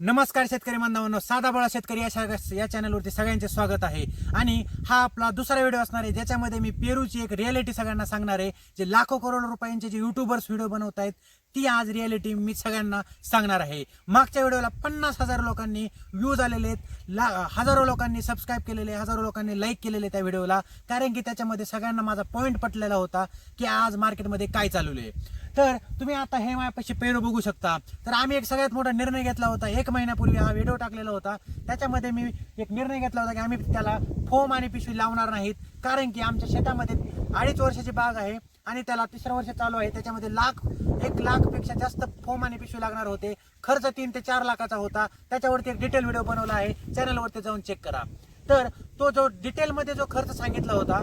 नमस्कार शेतकरी बांधवांनो साधा बळा शेतकरी या या चॅनलवरती सगळ्यांचे स्वागत आहे. आणि हा आपला दुसरा व्हिडिओ असणार आहे ज्याच्यामध्ये मी पेरूची एक रियालिटी सगळ्यांना सांगणार आहे जे लाखो करोड रुपयांचे जे युट्यूबर्स व्हिडिओ बनवत आहेत ती आज रियालिटी मी सगळ्यांना सांगणार आहे. मागच्या व्हिडिओला पन्नास हजार लोकांनी व्ह्यूज आलेले आहेत. ला हजारो लोकांनी सबस्क्राईब केलेले हजारो लोकांनी लाईक केलेले त्या व्हिडिओला. कारण की त्याच्यामध्ये सगळ्यांना माझा पॉईंट पटलेला होता की आज मार्केटमध्ये काय चालू आहे. तर तुम्ही आता हे मायापाशी पेरू बघू शकता. तर आम्ही एक सगळ्यात मोठा निर्णय घेतला होता. एक महिन्यापूर्वी हा व्हिडिओ टाकलेला होता. त्याच्यामध्ये मी एक निर्णय घेतला होता की आम्ही त्याला फोम आणि पिशवी लावणार नाहीत. कारण की आमच्या शेतामध्ये अडीच वर्षाची बाग आहे. आणि त्याला तिसरं वर्ष चालू आहे. त्याच्यामध्ये लाख एक लाखपेक्षा जास्त फोम आणि पिशवी लागणार होते. खर्च तीन ते चार लाखाचा होता. त्याच्यावरती एक डिटेल व्हिडिओ बनवला आहे. चॅनलवरती जाऊन चेक करा. तर तो जो डिटेलमध्ये जो खर्च सांगितला होता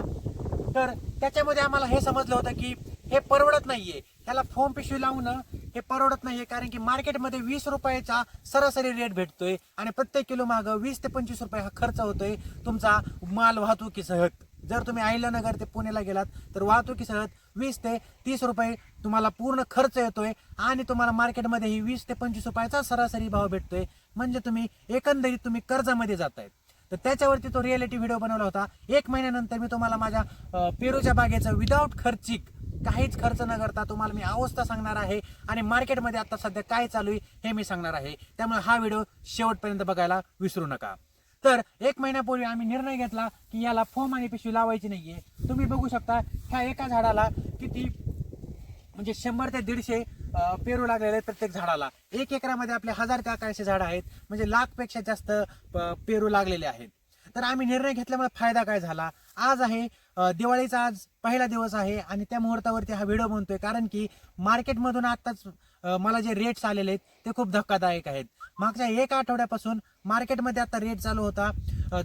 तर त्याच्यामध्ये आम्हाला हे समजलं होतं की हे परवडत नाहीये. त्याला फोम पिशवी लावणं हे परवडत नाहीये. कारण की मार्केटमध्ये वीस रुपयाचा सरासरी रेट भेटतोय. आणि प्रत्येक किलो माग वीस ते पंचवीस रुपये हा खर्च होतोय. तुमचा माल वाहतुकीसह. जर तुम्ही अहिल्यानगर ते पुण्याला गेलात तर वाहतुकीसह वीस ते तीस रुपये तुम्हाला पूर्ण खर्च येतोय आणि तुम्हाला मार्केटमध्येही वीस ते पंचवीस रुपयाचा सरासरी भाव भेटतोय. म्हणजे तुम्ही एकंदरीत तुम्ही कर्जामध्ये जातायत. तर त्याच्यावरती तो रिअलिटी व्हिडिओ बनवला होता. एक महिन्यानंतर मी तुम्हाला माझ्या पेरूच्या बागेचं विदाऊट खर्चिक काहीच खर्च न करता तुम्हाला मी अवस्था सांगणार आहे आणि मार्केटमध्ये आता सध्या काय चालू आहे हे मी सांगणार आहे. त्यामुळे हा व्हिडिओ शेवटपर्यंत बघायला विसरू नका. तर एक महिन्यापूर्वी आम्ही निर्णय घेतला की याला फोम आणि पिशवी लावायची नाहीये. तुम्ही बघू शकता ह्या एका झाडाला किती म्हणजे शंभर ते दीडशे पेरू लागलेले प्रत्येक झाडाला. एक एकरामध्ये आपले हजार ते अकराशे झाडं आहेत म्हणजे लाखपेक्षा जास्त प- पेरू लागलेले आहेत. तर आम्ही निर्णय घेतल्यामुळे फायदा काय झाला? आज आहे दिवाळीचा आज पहिला दिवस आहे आणि त्या मुहूर्तावरती हा व्हिडिओ बनतोय कारण की मार्केटमधून आत्ताच मला जे रेट्स आलेले आहेत ते खूप धक्कादायक आहेत. मागच्या एक आठवड्यापासून मार्केटमध्ये आता रेट चालू होता.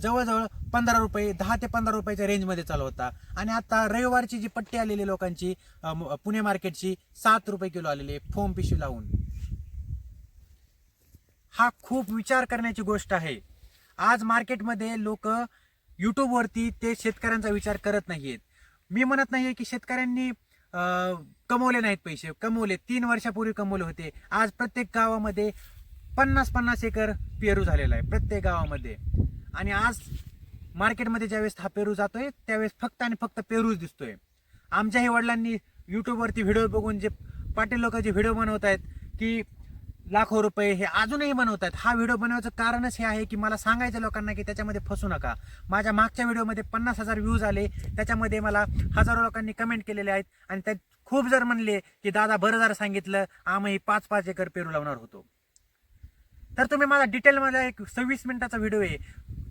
जवळजवळ पंधरा रुपये दहा ते पंधरा रुपयाच्या रेंजमध्ये चालू होता. आणि आता रविवारची जी पट्टी आलेली लोकांची पुणे मार्केटची सात रुपये किलो आलेली आहे फोम पिशवी लावून. हा खूप विचार करण्याची गोष्ट आहे. आज मार्केटमध्ये लोक यूट्यूबवरती ते शेतकऱ्यांचा विचार करत नाहीयेत. मी म्हणत नाहीये की शेतकऱ्यांनी कमवले नाहीत पैसे. कमवले. तीन वर्षापूर्वी कमवले होते. आज प्रत्येक गावामध्ये पन्नास पन्नास एकर पेरू झालेला आहे. प्रत्येक गावामध्ये. आणि आज मार्केटमध्ये ज्यावेळेस हा पेरू जातोय त्यावेळेस फक्त आणि फक्त पेरूच दिसतोय. आमच्याही वडिलांनी यूट्यूबवरती व्हिडिओ बघून जे पाटील लोक जे व्हिडिओ बनवत आहेत की लाखो रुपये हे अजूनही बनवत आहेत हा व्हिडिओ बनवायचं कारणच हे आहे की मला सांगायचं लोकांना की त्याच्यामध्ये फसू नका. माझ्या मागच्या व्हिडिओमध्ये पन्नास हजार व्ह्यूज आले. त्याच्यामध्ये मला हजारो लोकांनी कमेंट केलेले आहेत. आणि त्यात खूप जर म्हणले की दादा बरं जर सांगितलं. आम्ही पाच पाच एकर पेरू लावणार होतो. तर तुम्ही माझा डिटेलमध्ये एक सव्वीस मिनिटाचा व्हिडिओ आहे.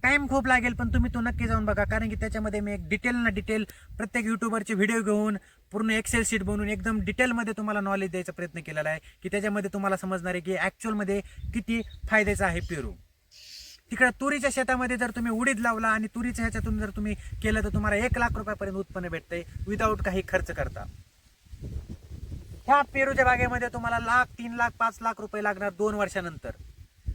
टाइम खूप लागेल पण तुम्ही तो नक्की जाऊन बघा. कारण की त्याच्यामध्ये मी एक डिटेल ना डिटेल प्रत्येक युट्यूबरचे व्हिडिओ घेऊन पूर्ण एक्सेल शीट बनवून एकदम डिटेलमध्ये तुम्हाला नॉलेज द्यायचा प्रयत्न केलेला आहे की त्याच्यामध्ये तुम्हाला समजणार आहे की ॲक्च्युअलमध्ये किती फायद्याचं आहे पेरू. तिकडे तुरीच्या शेतामध्ये जर तुम्ही उडीद लावला आणि तुरीच्या ह्याच्यातून जर तुम्ही केलं तर तुम्हाला एक लाख रुपयापर्यंत उत्पन्न भेटते विदाऊट काही खर्च करता. ह्या पेरूच्या बागेमध्ये तुम्हाला लाख तीन लाख पाच लाख रुपये लागणार दोन वर्षानंतर.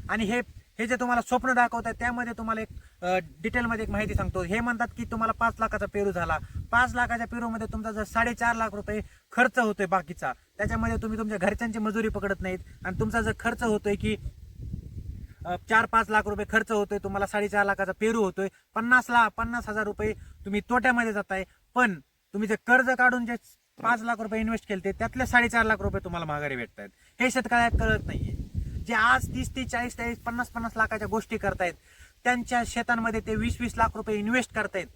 आणि हे हे जे तुम्हाला स्वप्न दाखवतात त्यामध्ये तुम्हाला एक डिटेलमध्ये एक माहिती सांगतो. हे म्हणतात की तुम्हाला पाच लाखाचा पेरू झाला. पाच लाखाच्या पेरूमध्ये तुमचा जर साडेचार लाख रुपये खर्च होतोय बाकीचा त्याच्यामध्ये तुम्ही तुमच्या घरच्यांची मजुरी पकडत नाहीत आणि तुमचा जर खर्च होतोय की चार पाच लाख रुपये खर्च होतोय तुम्हाला साडेचार लाखाचा पेरू होतोय पन्नास लाख पन्नास हजार रुपये तुम्ही तोट्यामध्ये जाताय पण तुम्ही जे कर्ज काढून जे पाच लाख रुपये इन्व्हेस्ट केले त्यातले साडेचार लाख रुपये तुम्हाला माघारी भेटतात हे शेतकऱ्यात कळत नाहीये. जे आज तीस ते चाळीस चाळीस पन्नास पन्नास लाखाच्या गोष्टी करतायत. त्यांच्या शेतांमध्ये ते वीस वीस लाख रुपये इन्व्हेस्ट करतायत.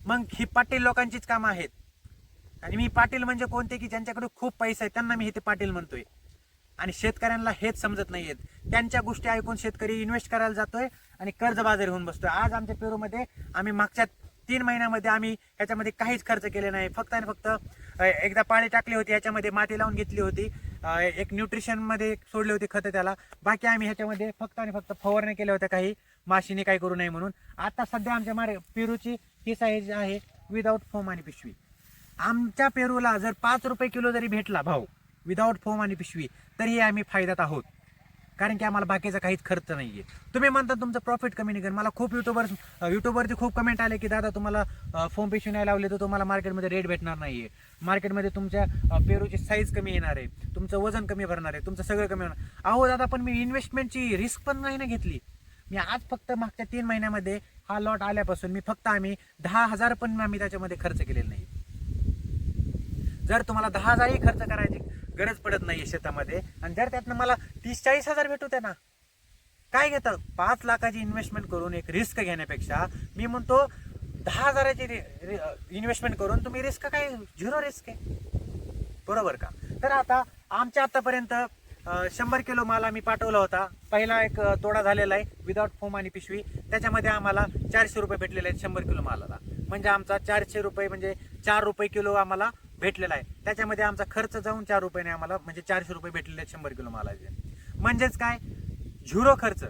मग ही पाटील लोकांचीच कामं आहेत. आणि मी पाटील म्हणजे कोणते की ज्यांच्याकडे खूप पैसा आहे त्यांना मी हे ते पाटील म्हणतोय. आणि शेतकऱ्यांना हेच समजत नाहीयेत. त्यांच्या गोष्टी ऐकून शेतकरी इन्व्हेस्ट करायला जातोय आणि कर्जबाजारी होऊन बसतोय. आज आमच्या पेरूमध्ये आम्ही मागच्या तीन महिन्यामध्ये आम्ही ह्याच्यामध्ये काहीच खर्च केले नाही. फक्त आणि फक्त एकदा पाळी टाकली होती ह्याच्यामध्ये माती लावून घेतली होती. एक न्यूट्रिशनमध्ये सोडले सोडली होती खतं त्याला. बाकी आम्ही ह्याच्यामध्ये फक्त आणि फक्त फवारणी केल्या होत्या काही. माशीने काही करू नये म्हणून. आता सध्या आमच्या मार पेरूची ही साईज आहे विदाऊट फोम आणि पिशवी. आमच्या पेरूला जर पाच रुपये किलो जरी भेटला भाऊ विदाऊट फोम आणि पिशवी तरीही आम्ही फायद्यात आहोत. कारण की आम्हाला बाकीचा काहीच खर्च नाही आहे तुम्ही म्हणता तुमचं प्रॉफिट कमी निघेल. मला खूप युट्यूबर युट्यूबवरती खूप कमेंट आले की दादा तुम्हाला फोन पिशवी नाही लावले तर तुम्हाला मार्केटमध्ये रेट भेटणार नाही आहे मार्केटमध्ये तुमच्या पेरूची साईज कमी येणार आहे. तुमचं वजन कमी भरणार आहे. तुमचं सगळं कमी होणार. अहो दादा पण मी इन्व्हेस्टमेंटची रिस्क पण नाही ना घेतली. मी आज फक्त मागच्या तीन महिन्यामध्ये हा लॉट आल्यापासून मी फक्त आम्ही दहा हजार पण आम्ही त्याच्यामध्ये खर्च केलेला नाही जर तुम्हाला दहा हजारही खर्च करायची गरज पडत नाहीये शेतामध्ये. आणि जर त्यातनं मला तीस चाळीस हजार भेटू त्यांना काय घेतं? पाच लाखाची इन्व्हेस्टमेंट करून एक रिस्क घेण्यापेक्षा मी म्हणतो दहा हजाराची इन्व्हेस्टमेंट करून तुम्ही रिस्क काय? झिरो रिस्क आहे. बरोबर का? तर आता आमच्या आतापर्यंत शंभर किलो माल आम्ही पाठवला होता. पहिला एक तोडा झालेला आहे विदाउट फोम आणि पिशवी. त्याच्यामध्ये आम्हाला चारशे रुपये भेटलेले आहेत शंभर किलो मालाला. म्हणजे आमचा चारशे रुपये म्हणजे चार रुपये किलो आम्हाला भेटलेला आहे. त्याच्यामध्ये आमचा खर्च जाऊन चार रुपयाने आम्हाला म्हणजे चारशे रुपये भेटलेले आहेत शंभर किलो मालाचे. म्हणजेच काय? झिरो खर्च.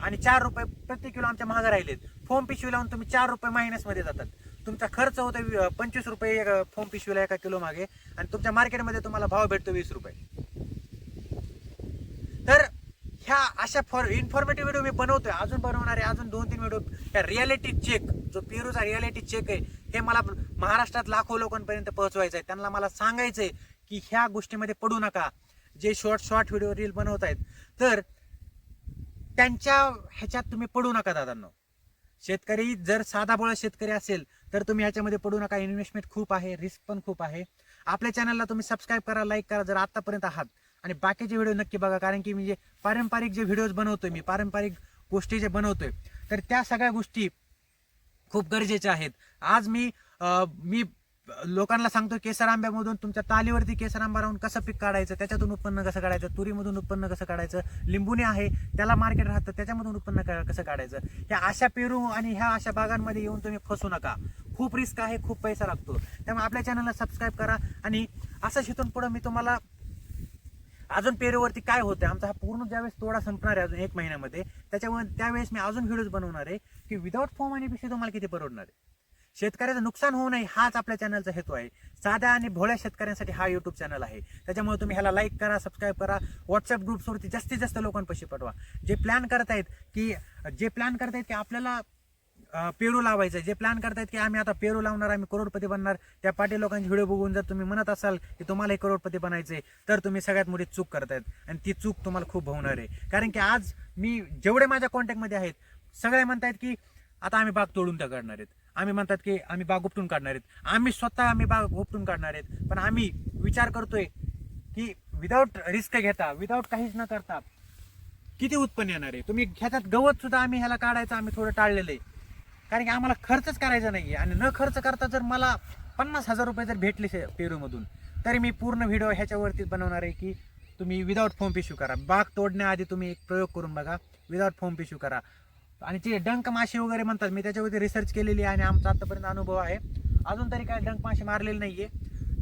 आणि चार रुपये प्रति किलो आमच्या महाग राहिलेत फोम पिशवी लावून तुम्ही चार रुपये मायनसमध्ये जातात. तुमचा खर्च होतो पंचवीस रुपये फोम पिशवीला एका किलो मागे. आणि तुमच्या मार्केटमध्ये तुम्हाला भाव भेटतो वीस रुपये. तर ह्या अशा फॉर इन्फॉर्मेटिव्ह व्हिडिओ मी बनवतोय. अजून बनवणारे अजून दोन तीन व्हिडिओ ह्या रियालिटी चेक जो पेरूचा रियालिटी चेक आहे ते मला महाराष्ट्रात लाखो लोकांपर्यंत पोहोचवायचं आहे त्यांना मला सांगायचंय की ह्या गोष्टीमध्ये पडू नका. जे शॉर्ट शॉर्ट व्हिडिओ रील बनवत आहेत तर त्यांच्या ह्याच्यात तुम्ही पडू नका दादांनो. शेतकरी जर साधा बोळा शेतकरी असेल तर तुम्ही ह्याच्यामध्ये पडू नका. इन्व्हेस्टमेंट खूप आहे रिस्क पण खूप आहे. आपल्या चॅनलला तुम्ही सबस्क्राईब करा लाईक करा जर आतापर्यंत आहात. आणि बाकीचे व्हिडिओ नक्की बघा कारण की मी जे पारंपरिक जे व्हिडिओज बनवतोय मी पारंपरिक गोष्टी जे बनवतोय तर त्या सगळ्या गोष्टी खूप गरजेचे आहेत. आज मी मी लोकांना सांगतो केसर आंब्यामधून तुमच्या तालीवरती केसर आंबा राहून कसं पीक काढायचं त्याच्यातून उत्पन्न कसं काढायचं तुरीमधून उत्पन्न कसं काढायचं लिंबूने आहे त्याला मार्केट राहतं त्याच्यामधून उत्पन्न कसं काढायचं? ह्या अशा पेरू आणि ह्या अशा बागांमध्ये येऊन तुम्ही फसू नका. खूप रिस्क आहे खूप पैसा लागतो. त्यामुळे आपल्या चॅनलला सबस्क्राईब करा आणि असं शिथून पुढं मी तुम्हाला अजून पेरूवरती काय होतं आमचा हा पूर्ण ज्यावेळेस तोडा संपणार आहे अजून एक महिन्यामध्ये त्याच्यामुळे त्यावेळेस मी अजून व्हिडिओज बनवणार आहे. की विदाऊट फॉर्म आणि पिशवी तुम्हाला किती परवडणार आहे? शेतकऱ्याचं नुकसान होऊ नये हाच आपल्या चॅनलचा हेतू आहे. साध्या आणि भोळ्या शेतकऱ्यांसाठी हा युट्यूब चॅनल आहे. त्याच्यामुळे तुम्ही ह्याला लाईक करा सबस्क्राईब करा. व्हॉट्सअप ग्रुप्सवरती जास्तीत जास्त लोकांपाशी पाठवा. जे प्लॅन करतायत की जे प्लॅन करतायत की आपल्याला पेरू लावायचं जे प्लॅन करतायत की आम्ही आता पेरू लावणार आम्ही करोडपती बनणार त्या पाटील लोकांचे व्हिडिओ बघून जर तुम्ही म्हणत असाल की तुम्हाला हे करोडपती बनायचे तर तुम्ही सगळ्यात मोठी चूक करतायत. आणि ती चूक तुम्हाला खूप होणार आहे. कारण की आज मी जेवढे माझ्या कॉन्टॅक्टमध्ये आहेत सगळे म्हणतायत की आता आम्ही बाग तोडून त्या काढणार आहेत. आम्ही म्हणतात की आम्ही बाग उपटून काढणार आहेत. आम्ही स्वतः आम्ही बाग उपटून काढणार आहेत. पण आम्ही विचार करतोय की विदाऊट रिस्क घेता विदाऊट काहीच न करता किती उत्पन्न येणार आहे? तुम्ही ह्याच्यात गवत सुद्धा आम्ही ह्याला काढायचं आम्ही थोडं टाळलेलं आहे. कारण की आम्हाला खर्चच करायचा नाहीये. आणि न खर्च करता जर मला पन्नास हजार रुपये जर भेटले पेरूमधून तरी मी पूर्ण व्हिडिओ ह्याच्यावरतीच बनवणार आहे की तुम्ही विदाऊट फोम पिशू करा. बाग तोडण्याआधी तुम्ही एक प्रयोग करून बघा. विदाऊट फोम पिशू करा. आणि ते डंक मासे वगैरे म्हणतात मी त्याच्यावरती रिसर्च केलेली आहे आणि आमचा आतापर्यंत अनुभव आहे. अजून तरी काय डंक मासे मारलेले नाही नाहीये.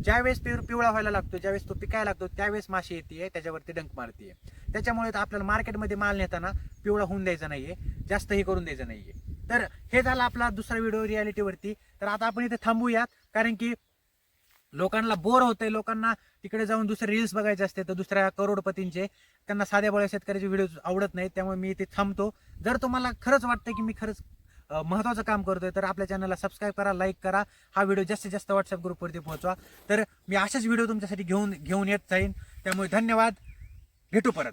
ज्यावेळेस पिव पिवळा व्हायला लागतो ज्यावेळेस तो पिकायला लागतो त्यावेळेस माशी येते त्याच्यावरती डंक मारते त्याच्यामुळे तर आपल्याला मार्केटमध्ये माल नेताना पिवळा होऊन द्यायचा नाहीये जास्त हे करून द्यायचं नाहीये. तर हे झालं आपला दुसरा व्हिडिओ रियालिटीवरती तर आता आपण इथे थांबूयात कारण की लोकांना बोर होतंय लोकांना तिकडे जाऊन दुसरे रील्स बघायचे असते तर दुसऱ्या करोडपतींचे. त्यांना साध्या बळ्या शेतकऱ्याचे व्हिडिओ आवडत नाहीत त्यामुळे मी इथे थांबतो. जर तुम्हाला खरंच वाटतं की मी खरंच महत्त्वाचं काम करतोय तर आपल्या चॅनलला सबस्क्राईब करा लाईक करा. हा व्हिडिओ जास्तीत जास्त व्हॉट्सअप ग्रुपवरती पोहोचवा. तर मी असेच व्हिडिओ तुमच्यासाठी घेऊन घेऊन येत जाईन. त्यामुळे धन्यवाद. भेटू परत.